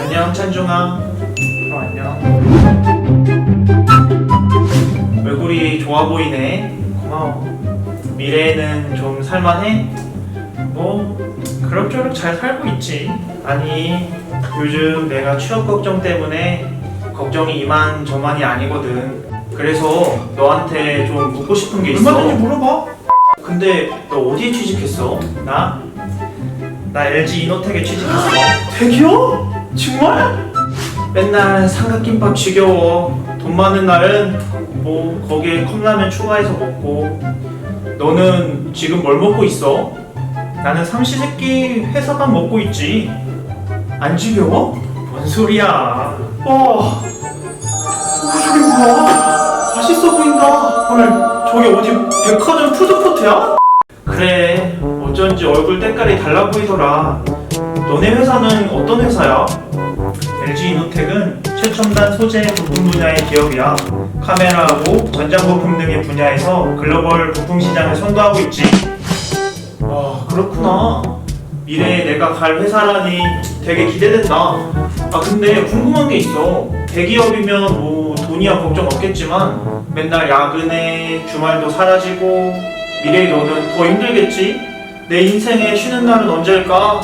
안녕 찬중아. 어, 안녕. 얼굴이 좋아 보이네. 고마워. 미래에는 좀 살만해? 뭐 그럭저럭 잘 살고 있지. 아니 요즘 내가 취업 걱정 때문에 걱정이 이만 저만이 아니거든. 그래서 너한테 좀 묻고 싶은 게 있어. 얼마든지 물어봐. 근데 너 어디에 취직했어? 나? 나 LG 이노텍에 취직했어. 대기업? 정말? 맨날 삼각김밥 지겨워. 돈 많은 날은 뭐 거기에 컵라면 추가해서 먹고. 너는 지금 뭘 먹고 있어? 나는 삼시세끼 회사밥 먹고 있지. 안 지겨워? 뭔 소리야? 와, 저게 뭐야? 맛있어 보인다. 오늘 저기 어디 백화점 푸드코트야? 그래 어쩐지 얼굴 때깔이 달라 보이더라. 너네 회사는 어떤 회사야? LG 이노텍은 최첨단 소재 부품 분야의 기업이야. 카메라하고 전자부품 등의 분야에서 글로벌 부품 시장을 선도하고 있지. 아 그렇구나. 미래에 내가 갈 회사라니 되게 기대된다. 아 근데 궁금한 게 있어. 대기업이면 뭐 돈이야 걱정 없겠지만 맨날 야근에 주말도 사라지고 미래의 너는 더 힘들겠지? 내 인생에 쉬는 날은 언제일까?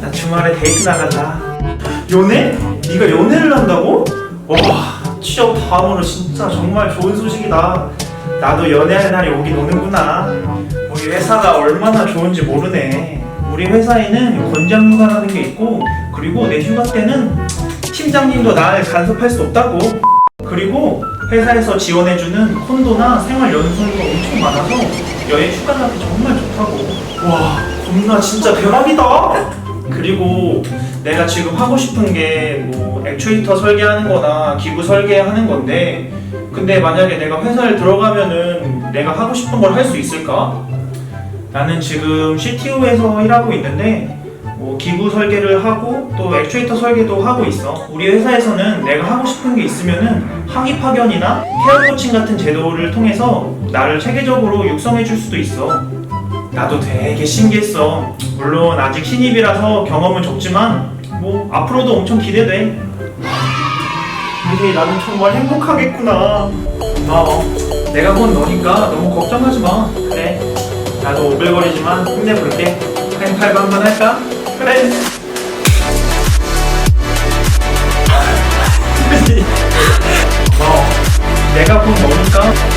나 주말에 데이트 나가자 연애? 네가 연애를 한다고? 와 취업 다음으로 진짜 정말 좋은 소식이다 나도 연애할 날이 오긴 오는구나 우리 회사가 얼마나 좋은지 모르네 우리 회사에는 권장 휴가라는 게 있고 그리고 내 휴가 때는 팀장님도 날 간섭할 수 없다고 그리고 회사에서 지원해주는 콘도나 생활 연수가 엄청 많아서 여행 휴가 가기 정말 좋다고 와 겁나 진짜 대박이다 그리고 내가 지금 하고 싶은 게 뭐 액추에이터 설계하는 거나 기구 설계하는 건데 근데 만약에 내가 회사에 들어가면은 내가 하고 싶은 걸 할 수 있을까? 나는 지금 CTO에서 일하고 있는데 뭐 기구 설계를 하고 또 액추에이터 설계도 하고 있어. 우리 회사에서는 내가 하고 싶은 게 있으면은 학위 파견이나 케어 코칭 같은 제도를 통해서 나를 체계적으로 육성해 줄 수도 있어. 나도 되게 신기했어. 물론 아직 신입이라서 경험은 적지만 뭐 앞으로도 엄청 기대돼. 이게 나는 정말 행복하겠구나. 고마워. 내가 곧 너니까 너무 걱정하지 마. 그래. 나도 오글거리지만 힘내볼게. 하이파이브 한번 할까? 그래. 고마워. 내가 곧 너니까 하이파이브